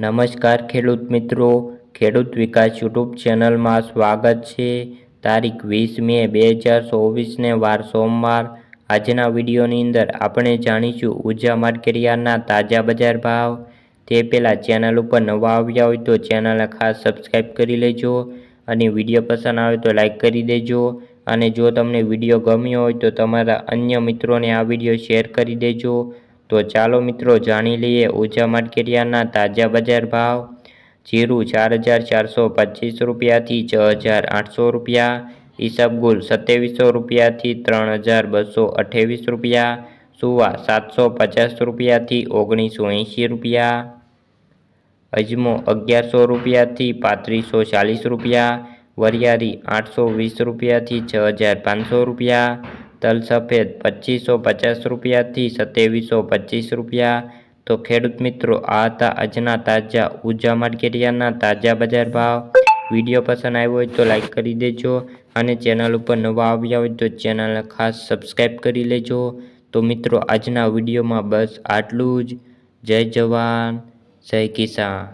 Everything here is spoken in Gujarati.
નમસ્કાર ખેડૂત મિત્રો. ખેડૂત વિકાસ યુટ્યુબ ચેનલમાં સ્વાગત છે. તારીખ વીસ મે બે હજાર ચોવીસને વાર સોમવાર. આજના વિડીયોની અંદર આપણે જાણીશું ઊર્જા માર્કેટયાર્ડના તાજા બજાર ભાવ. તે પહેલાં ચેનલ ઉપર નવા આવ્યા હોય તો ચેનલને ખાસ સબસ્ક્રાઈબ કરી લેજો અને વીડિયો પસંદ આવે તો લાઈક કરી દેજો. અને જો તમને વીડિયો ગમ્યો હોય તો તમારા અન્ય મિત્રોને આ વીડિયો શેર કરી દેજો. તો ચાલો મિત્રો જાણી લઈએ ઊંચા માર્કેટયાર્ડના તાજા બજાર ભાવ. જીરું ચાર હજાર ચારસો પચીસ રૂપિયાથી છ હજાર આઠસો રૂપિયા. ઈસબગુલ સત્યાવીસો રૂપિયાથી ત્રણ હજાર બસો અઠ્યાવીસ રૂપિયા. સુવા સાતસો પચાસ રૂપિયાથી ઓગણીસો એંશી રૂપિયા. અજમો અગિયારસો રૂપિયાથી પાંત્રીસો ચાલીસ રૂપિયા. વરિયાળી આઠસો વીસ રૂપિયાથી છ હજાર પાંચસો રૂપિયા. તલ સફેદ પચીસો પચાસ રૂપિયાથી સત્યાવીસો પચીસ રૂપિયા. તો ખેડૂત મિત્રો, આ હતા આજના તાજા ઊર્જા માર્કેટિયાના તાજા બજાર ભાવ. વીડિયો પસંદ આવ્યો હોય તો લાઈક કરી દેજો અને ચેનલ ઉપર નવા આવ્યા હોય તો ચેનલને ખાસ સબસ્ક્રાઈબ કરી લેજો. તો મિત્રો, આજના વિડીયોમાં બસ આટલું જ. જય જવાન, જય કિસાન.